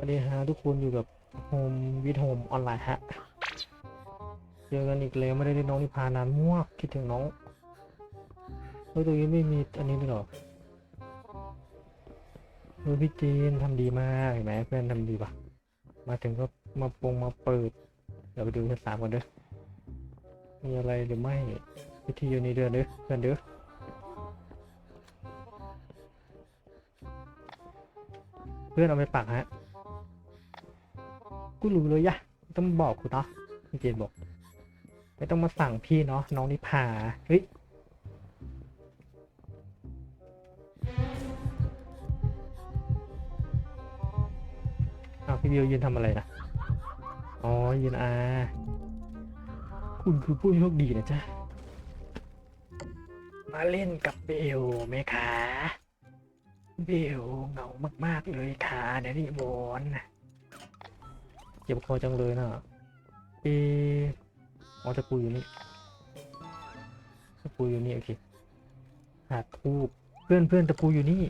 วัสดีฮะทุกคนอยู่กับโฮมวิดโฮมออนไลน์ฮะเจอกันอีกแล้วไม่ได้เล่นน้องนิพานานมั่วคิดถึงน้องเฮ้ยตัวนี้ไม่มีอันนี้ด้วยหรอเออพี่จีนทำดีมากเห็นไหมเพื่อนทำดีปะมาถึงก็มาปงมาเปิด เดี๋ยวไปดูชั้นสามก่อนเด้อมีอะไรหรือไม่วิธีอยู่ในเดือนเด้อเพื่อนเด้อเพื่อนเอาไปปักฮะ กูรู้เลยยะต้องบอกกูเนาะพี่เจนบอก ไม่ต้องมาสั่งพี่เนาะน้องนิพาเฮ้ยอ้าวพี่บิวยืนทำอะไรนะอ๋อยืนอาคุณคือผู้โชคดีนะจ๊ะ มาเล่นกับเบลไหมคะ เบลเหงามาก ๆ เลยค่ะเดี๋ยวนี้บอนนะ เจ็บคอจังเลยนะเอออตะปูอยู่นี่ตะปูอยู่นี่โอเคหาทูบเพื่อนเพื่อนตะปูอยู่นี่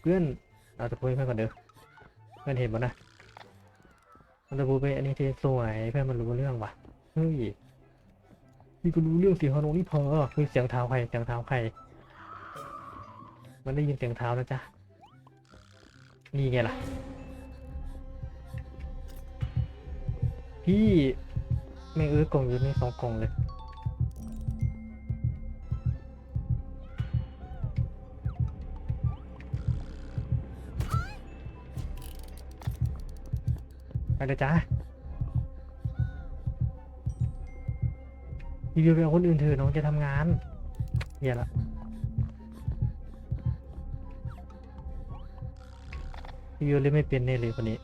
เพื่อนเอาตะปูให้เพื่อนก่อนเด้อเพื่อนเห็นปะนะเอาตะปูไปอันนี้ที่สวยเพื่อนมันรู้เรื่องว่ะเฮ้ยนี่ก็รู้เรื่องเสียงฮานงนี่เพอเฮ้ยเสียงเท้าใครเสียงเท้าใครมันได้ยินเสียงเท้านะจ๊ะ นี่ไงล่ะ พี่แม่งเออกล่องอยู่ในสองกล่องเลยไปเลยจ้ารีวิวไปเอาคนอื่นเถอะน้องจะทำงานเหี้ยละ พี่วิวเล่นไม่เป็นแน่เลยคนนี้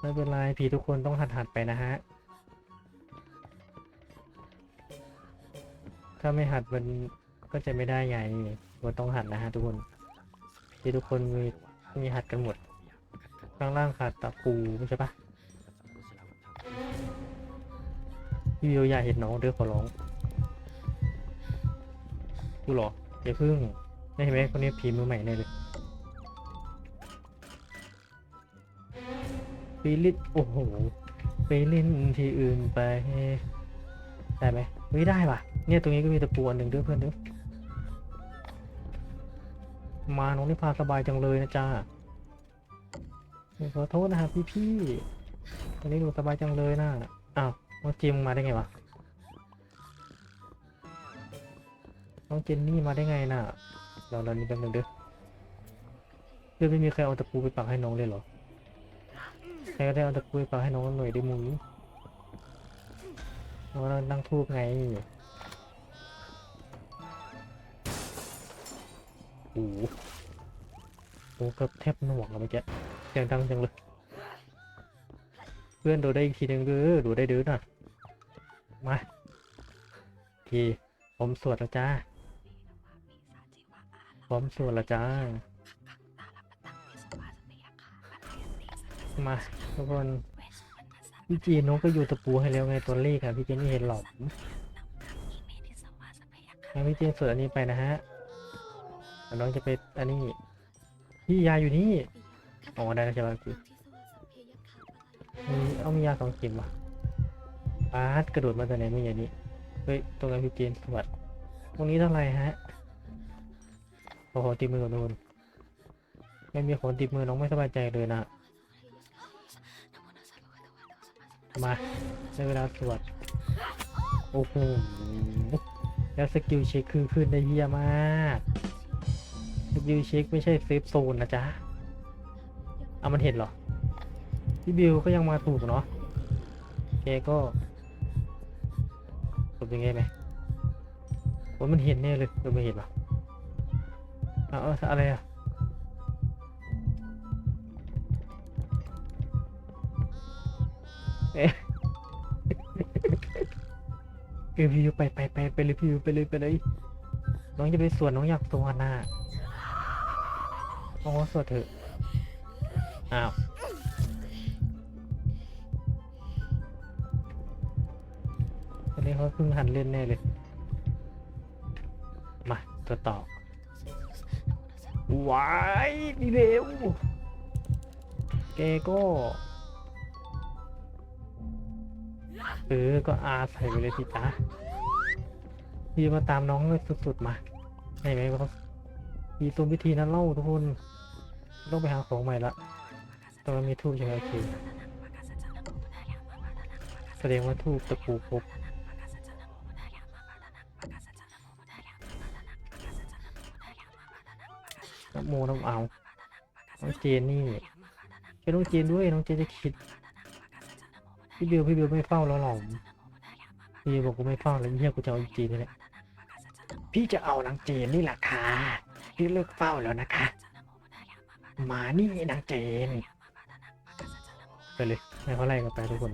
ไม่เป็นไรพี่ทุกคนต้องหัดหัดไปนะฮะ ถ้าไม่หัดมันก็จะไม่ได้ไงก็ต้องหัดนะฮะทุกคนพี่ทุกคนมีมีหัดกันหมด ข้างล่างขาดตะปูไม่ใช่ปะพี่วิวอยากเห็นน้องเด้อขอร้องกูหรออย่าพึ่งนี่เห็นไหมคนนี้พีมือใหม่แน่เลย ไปเล่นโอ้โหไปเล่นที่อื่นไปได้ไหมไม่ได้ว่ะเนี่ยตรงนี้ก็มีตะปูอันหนึ่งด้วยเพื่อนด้วยมาน้องนิพาสบายจังเลยนะจ๊ะขอโทษนะครับพี่พี่ๆตอนนี้หนูสบายจังเลยนะอ้าวน้องจิมมาได้ไงวะน้องเจนนี่มาได้ไงน่ะเราเรานี่แป๊บนึงเด้อเพื่อนไม่มีใครเอาตะปูไปปักให้น้องเลยเหรอ ครก็ได้เอาตะกุยปาให้น้องหน่อยได้มุ้ยน้องนั่งทูบไงโอ้โหโอ้ก็แทบหน่วงอะเมื่อกี้เสียงดังจังเลย เพื่อนดูได้อีกทีหนึ่งเด้อดูได้เด้อน่ะ มาทีผมสวดแล้วจ้าผมสวดแล้วจ้า มาทุกคนพี่จีนน้องก็อยู่ตะปูให้แล้วไงตัวเลขอะพี่เจนนี่เห็นหรอกงั้พี่เจนสวดอันนี้ไปนะฮะแล้วน้องจะไปอันนี้พี่ยาอยู่นี่อ๋อได้แล้วใช่ไหมพี่มีเอามียาสองเข็มว่ะปาดกระโดดมาแต่ไหนไม่อย่างนี้เฮ้ยตรงนั้นพี่เจนสวัสดตรงนี้เท่าไหร่ฮะโอ้โหตีมือก่อนนู่นไม่มีคนตีมือน้องไม่สบายใจเลยนะ มาในเวลาสวด โอ้โห แล้วสกิลเช็คคือขึ้นได้เยี่ยมาก สกิลเช็คไม่ใช่เซฟโซนนะจ๊ะ เอามันเห็นเหรอ พี่บิวก็ยังมาถูกเนาะแกก็จบยังไงไหมว่ามันเห็นแน่เลยหรือไม่เห็นวะเอเอาอะไรอะ เออพี่ยูไปไปไปไปเลยพี่ยูไปเลยไปเลย น้องจะไปสวนน้องอยากสวนน่ะน้องสวดเถอะ อ้าวตอนนี้เขาเพิ่งหันเล่นแน่เลย มา ตัวต่อว้ายพี่เบลแกก็ เออ ก็อาใส่ไปเลยสิจ้าพี่มาตามน้องเลยสุดๆมาเห็นไหมว่าเขามีตัววิธีนั้นเล่าทุกคน ต้องไปหาของใหม่ละตอนมันมีทูบใช่ไหมโอเคแสดงว่าทูบตะปูครบน้ำโมน้ำเอาน้องเจนนี่เป็นน้องเจนด้วยน้องเจนจะคิด พี่เบลพี่เบลไม่เฝ้าแล้วหรอพี่เบลบอกกูไม่เฝ้าแล้วเฮียกูจะเอาอีนนี่แหละพี่จะเอานางเจนนี่แหละค่ะพี่เลิกเฝ้าแล้วนะคะ มานี่นางเจนไปเลยให้เขาไล่กันไปทุกคน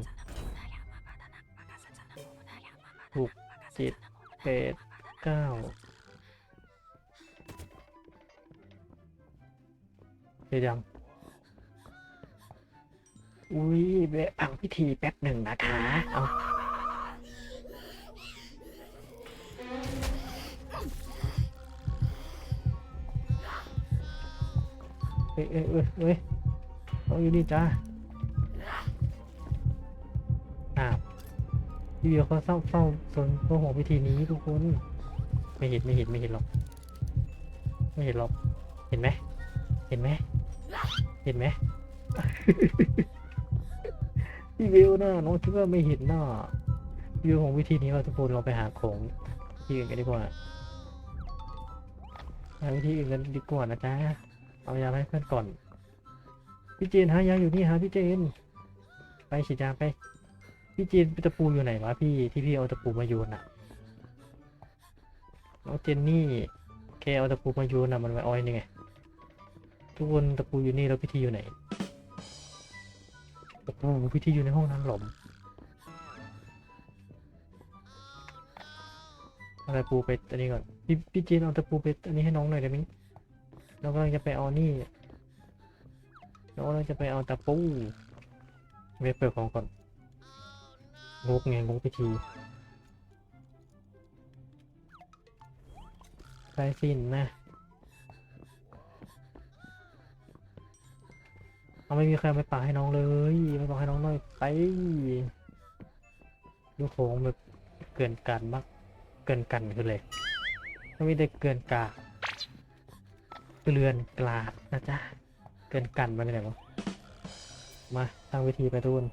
หกเจ็ดแปดเก้าเดี๋ยวยัง อุ้ยเบอังพิธีแป๊บหนึ่งนะคะเอาเอ้ยเอ้ยเอ้ยเอ้ยเอาอยู่นี่จ้าอ้าพี่เบียร์เขาเฝ้าเฝ้าสนตัวหัวพิธีนี้ทุกคน ไม่เห็นไม่เห็นไม่เห็นหรอก ไม่เห็นหรอก เห็นไหม เห็นไหม เห็นไหม พี่วิวน่ะน้องคิดว่าไม่เห็นนะวิวของวิธีนี้ว่าทุกคนเราไปหาของที่อื่นกันดีกว่าหาวิธีอื่นกันดีกว่านะจ๊ะเอายาให้เพื่อนก่อนพี่เจนหายาอยู่นี่ฮะพี่เจน ไปฉีดยาไป พี่เจนตะปูอยู่ไหนวะพี่ที่พี่เอาตะปูมาโยนอะน้องเจนนี่แกเอาตะปูมาโยนอะมันไว้ออยนี่ไงทุกคนตะปูอยู่นี่แล้วพิธีอยู่ไหน ตะปูพิธีอยู่ในห้องน้ำหลอมเอาตะปูไปอันนี้ก่อน พี่พี่จีนเอาตะปูไปอันนี้ให้น้องหน่อยได้ไหมน้องกำลังจะไปเอานี่ น้องกำลังจะไปเอาตะปูไปเปิดของก่อนงกไงงกพิธีสายสินนะ เอาไม่มีใครไปป่าให้น้องเลยไม่บอกให้น้องหน่อยไปดูโค้งแบบเกินกันมากเกินกันคือเลยไม่มีแต่เกินกาเกลือนกลาดนะจ๊ะเกินกันมาเลยไหนวะมาตั้งวิธีไปทุกคน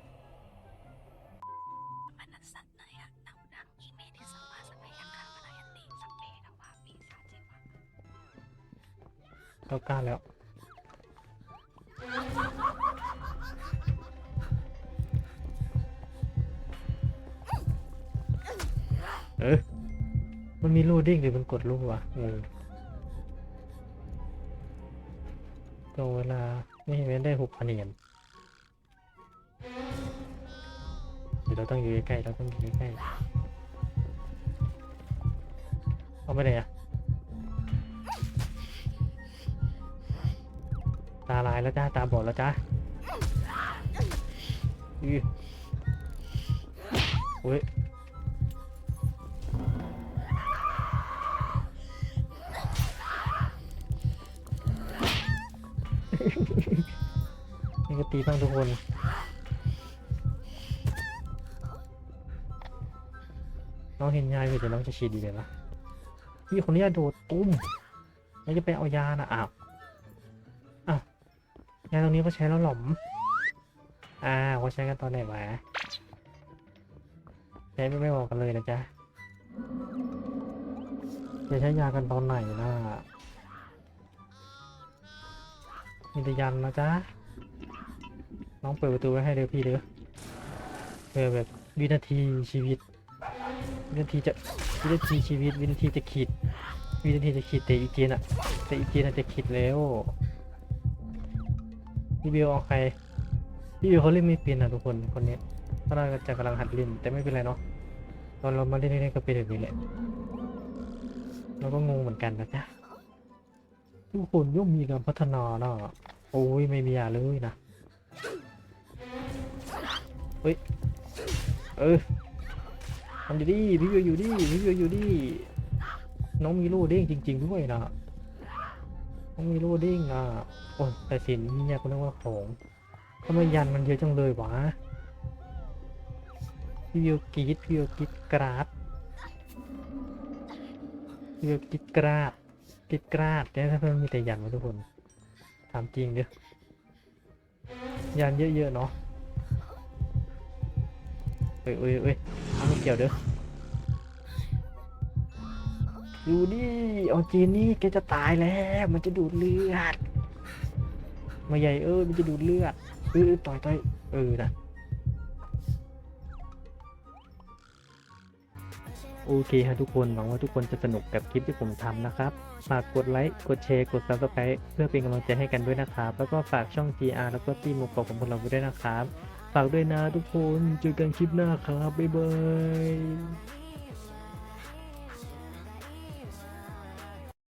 เก้าเก้าแล้ว มันมีรูดดิ้งหรือมันกดรูปวะเออตรงเวลาไม่เห็นได้หกพันเหรียญเดี๋ยวเราต้องอยู่ใกล้เราต้องอยู่ใกล้เอาไปไหนอะตาลายแล้วจ้าตาบอดแล้วจ้าอือเว้ย นี่ก็ตีบ้างทุกคนน้องเห็นยายอยู่เดี๋ยวน้องจะฉีดดีเลยนะพี่คนนี้โดดตุ้มแล้วจะไปเอายานะอ้าวยาตรงนี้ก็ใช้แล้วหรอมอ่าเขาใช้กันตอนไหนวะใช้ไม่ไม่บอกกันเลยนะจ๊ะจะใช้ยากันตอนไหนนะ มีแต่ยันนะจ๊ะน้องเปิดประตูไว้ให้เร็วพี่เด้อเออแบบวินาทีชีวิต วินาทีจะวินาทีชีวิต วินาทีจะขีดวินาทีจะขีดแต่อีเจนอะแต่อีเจนอะจะขีดแล้วพี่เบลเอาใครพี่เบลเขาเล่นไม่เป็นอะทุกคนคนนี้เขาน่าจะกำลังหัดเล่นแต่ไม่เป็นไรเนาะตอนเรามาเล่นเล่นๆก็เป็นแบบนี้แหละเราก็งงเหมือนกันนะจ๊ะ ทุกคนย่อมมีการพัฒนาเนาะโอ้ยไม่มีอะไรเลยนะ เฮ้ย เออทำดีดีพี่เบลอยู่ดีพี่เบลอยู่ดีน้องมีโล่เด้งจริง ๆ ด้วยนะต้องมีโรดดิ้งอะโอ้แต่สินเนี่ยกูนึกว่าของทำไมยันมันเยอะจังเลยวะพี่วิวกรีดพี่วิวกรีดกราดพี่วิวกรีดกราด กรีดกราดเนี่ยถ้าเพิ่มมีแต่ยันมาทุกคนถามจริงเด้อยันเยอะๆเนาะเอ้ยเอ้ยเอ้ยเอาไม่เกี่ยวเด้อดูดิเอาจีนนี่แกจะตายแล้ว มันจะดูดเลือดมาใหญ่เออมันจะดูดเลือดเออต่อยต่อยเออนะ โอเคครับทุกคนหวังว่าทุกคนจะสนุกกับคลิปที่ผมทำนะครับฝากกดไลค์กดแชร์กด subscribe เพื่อเป็นกำลังใจให้กันด้วยนะครับ แล้วก็ฝากช่อง GR แล้วก็ทีมหมูกบของพวกเราด้วยนะครับ ฝากด้วยนะทุกคนเจอกันคลิปหน้าครับบ๊ายบาย